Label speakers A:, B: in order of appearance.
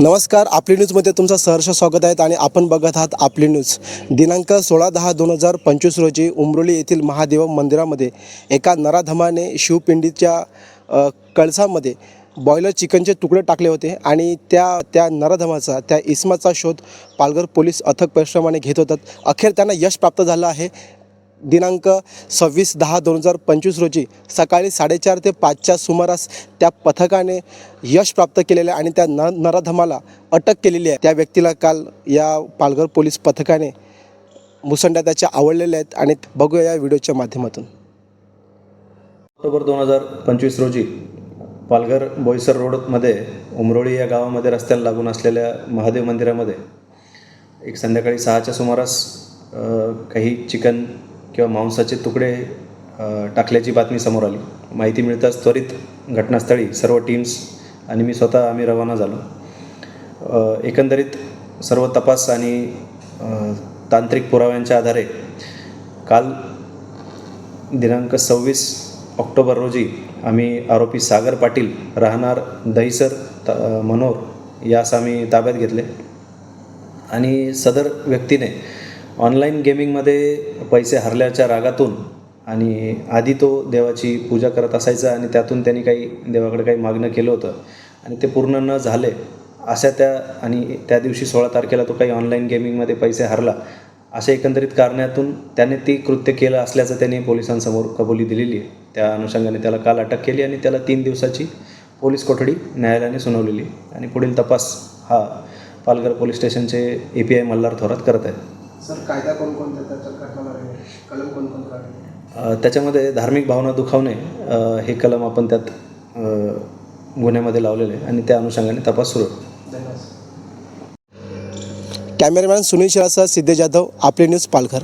A: नमस्कार आपली न्यूजमध्ये तुमचं सहर्ष स्वागत आहे आणि आपण बघत आहात आपली न्यूज. दिनांक सोळा दहा दोन हजार पंचवीस रोजी उमरोली येथील महादेव मंदिरामध्ये एका नराधमाने शिवपिंडीच्या कळसामध्ये बॉयलर चिकनचे तुकडे टाकले होते आणि त्या त्या नराधमाचा त्या इस्माचा शोध पालघर पोलीस अथक परिश्रमाने घेत होतात. अखेर त्यांना यश प्राप्त झालं आहे. दिनांक सव्वीस दहा दोन हजार पंचवीस रोजी सकाळी साडेचार ते पाचच्या सुमारास त्या पथकाने यश प्राप्त केलेलं आहे आणि त्या न नराधमाला अटक केलेली आहे. त्या व्यक्तीला काल या पालघर पोलीस पथकाने मुसंड्या त्याच्या आवडलेल्या आहेत आणि बघूया या व्हिडिओच्या माध्यमातून.
B: ऑक्टोबर दोन हजार पंचवीस रोजी पालघर बोईसर रोडमध्ये उमरोळी या गावामध्ये रस्त्याला लागून असलेल्या महादेव मंदिरामध्ये एक संध्याकाळी सहाच्या सुमारास काही चिकन किंवा मांसाचे तुकडे टाकल्याची बातमी समोर आली. माहिती मिळताच त्वरित घटनास्थळी सर्व टीम्स आणि मी स्वतः आम्ही रवाना झालो. एकंदरीत सर्व तपास आणि तांत्रिक पुराव्यांच्या आधारे काल दिनांक सव्वीस ऑक्टोबर रोजी आम्ही आरोपी सागर पाटील राहणार दहिसर त मनोर यास आम्ही ताब्यात घेतले. आणि सदर व्यक्तीने ऑनलाईन गेमिंगमध्ये पैसे हरल्याच्या रागातून आणि आधी तो देवाची पूजा करत असायचा आणि त्यातून त्यांनी काही देवाकडे काही मागणं केलं होतं आणि ते पूर्ण न झाले अशा त्या आणि त्या दिवशी सोळा तारखेला तो काही ऑनलाईन गेमिंगमध्ये पैसे हरला अशा एकंदरीत कारणातून त्याने ती कृत्य केलं असल्याचं त्यांनी पोलिसांसमोर कबुली दिलेली आहे. त्या अनुषंगाने त्याला काल अटक केली आणि त्याला तीन दिवसाची पोलीस कोठडी न्यायालयाने सुनावलेली आणि पुढील तपास हा पालघर पोलीस स्टेशनचे A P I Malhar Thorat करत आहेत.
A: सर कायदा कोणकोणत्या? त्याच्यात घटना कलम कोणकोणतं
B: त्याच्यामध्ये धार्मिक भावना दुखावणे हे कलम आपण त्यात गुन्ह्यामध्ये लावलेले आहे आणि त्या अनुषंगाने तपास सुरू आहे.
A: कॅमेरामॅन सुनील शिरासह सिद्धेश जाधव आपली न्यूज पालघर.